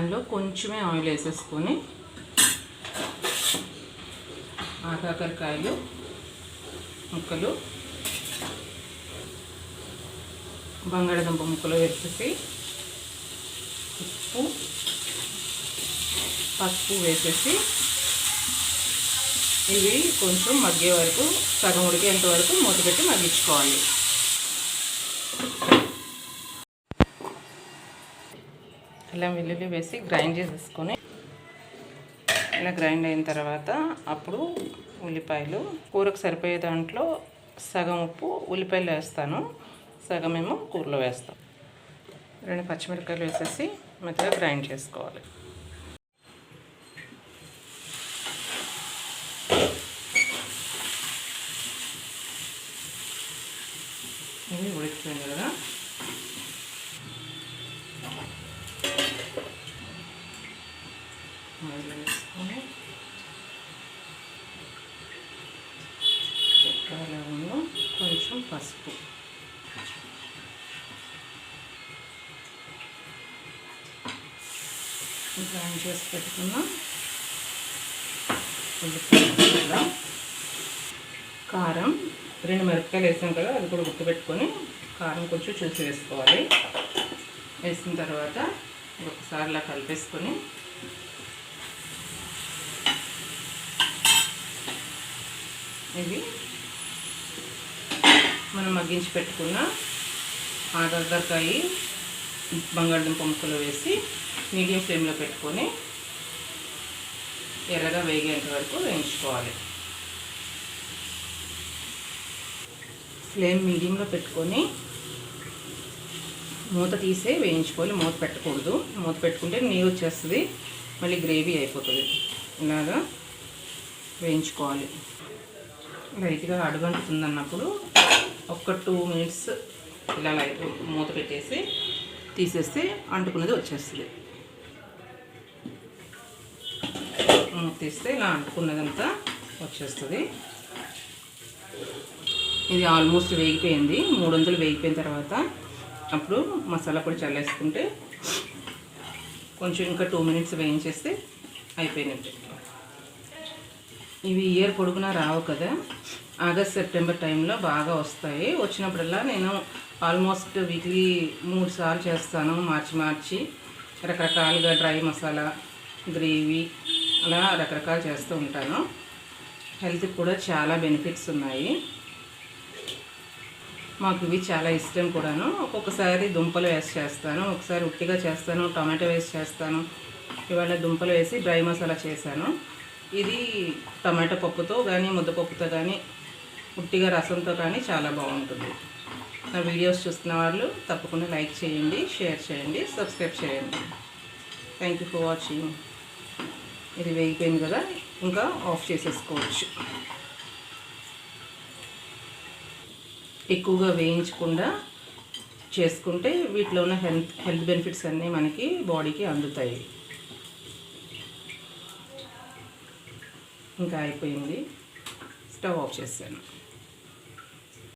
ప్యాన్లో కొంచెమే ఆయిల్ వేసేసుకొని ఆకాకరకాయలు ముక్కలు బంగాళదుంప ముక్కలు వేసేసి ఉప్పు పసుపు వేసేసి ఇవి కొంచెం మగ్గే వరకు సగం ఉడికేంత వరకు మూత పెట్టి మగ్గించుకోవాలి. అల్లం వెల్లుల్లి వేసి గ్రైండ్ చేసేసుకొని ఇలా గ్రైండ్ అయిన తర్వాత అప్పుడు ఉల్లిపాయలు కూరకు సరిపోయే దాంట్లో సగం ఉప్పు ఉల్లిపాయలు వేస్తాను. సగం ఏమో కూరలో వేస్తాం. రెండు పచ్చిమిరపకాయలు వేసేసి మెత్తగా గ్రైండ్ చేసుకోవాలి. ఇది ఉడికిపోయింది కదా. వేసుకొని చెక్క లవంగం కొంచెం పసుపు. గ్రైండ్ చేసి పెట్టుకున్న? ఉల్లిపాయ కారం. రెండు మిరపకాయలు వేసాం కదా అది కూడా గుర్తుపెట్టుకొని కారం కొంచెం చూసి వేసుకోవాలి. వేసిన తర్వాత ఒకసారి ఇలా కలిపేసుకొని ఇవి మనం మగ్గించి పెట్టుకున్న ఆగగ్గరకాయ బంగాళదుంప ముక్కలు వేసి మీడియం ఫ్లేమ్లో పెట్టుకొని ఎర్రగా వేగేంత వరకు వేయించుకోవాలి. ఫ్లేమ్ మీడియంలో పెట్టుకొని మూత తీసే వేయించుకోవాలి. మూత పెట్టకూడదు. మూత పెట్టుకుంటే నీరు వచ్చేస్తుంది. మళ్ళీ గ్రేవీ అయిపోతుంది. ఇలాగా వేయించుకోవాలి. లైట్గా అడుగంటుతుంది అన్నప్పుడు ఒక టూ మినిట్స్ ఇలా లైట్ మూత పెట్టేసి తీసేస్తే అంటుకున్నది వచ్చేస్తుంది. మూత తీస్తే ఇలా అంటుకున్నదంతా వచ్చేస్తుంది. ఇది ఆల్మోస్ట్ వేగిపోయింది. మూడు వందలు వేగిపోయిన తర్వాత అప్పుడు మసాలా పొడి చల్లేసుకుంటే కొంచెం ఇంకా టూ మినిట్స్ వేయించేస్తే అయిపోయినట్టు. ఇవి ఇయర్ పొడుగున రావు కదా. ఆగస్ట్ సెప్టెంబర్ టైంలో బాగా వస్తాయి. వచ్చినప్పుడల్లా నేను ఆల్మోస్ట్ వీక్లీ మూడు సార్లు చేస్తాను. మార్చి మార్చి రకరకాలుగా డ్రై మసాలా గ్రేవీ అలా రకరకాలు చేస్తూ ఉంటాను. హెల్త్కి కూడా చాలా బెనిఫిట్స్ ఉన్నాయి. మాకు ఇవి చాలా ఇష్టం కూడాను. ఒక్కొక్కసారి దుంపలు వేసి చేస్తాను. ఒకసారి ఉట్టిగా చేస్తాను. టమాటో వేసి చేస్తాను. ఇవాళ దుంపలు వేసి డ్రై మసాలా చేశాను. ఇది టమాటో పప్పుతో కానీ ముద్దపప్పుతో కానీ ఉట్టిగా రసంతో కానీ చాలా బాగుంటుంది. నా వీడియోస్ చూస్తున్న వాళ్ళు తప్పకుండా లైక్ చేయండి షేర్ చేయండి సబ్స్క్రైబ్ చేయండి. థ్యాంక్ యూ ఫర్ వాచింగ్ ఇది వేగిపోయింది కదా ఇంకా ఆఫ్ చేసేసుకోవచ్చు. ఎక్కువగా వేయించకుండా చేసుకుంటే వీటిలో ఉన్న హెల్త్ హెల్త్ బెనిఫిట్స్ అన్నీ మనకి బాడీకి అందుతాయి. ఇంకా అయిపోయింది. స్టవ్ ఆఫ్ చేశాను.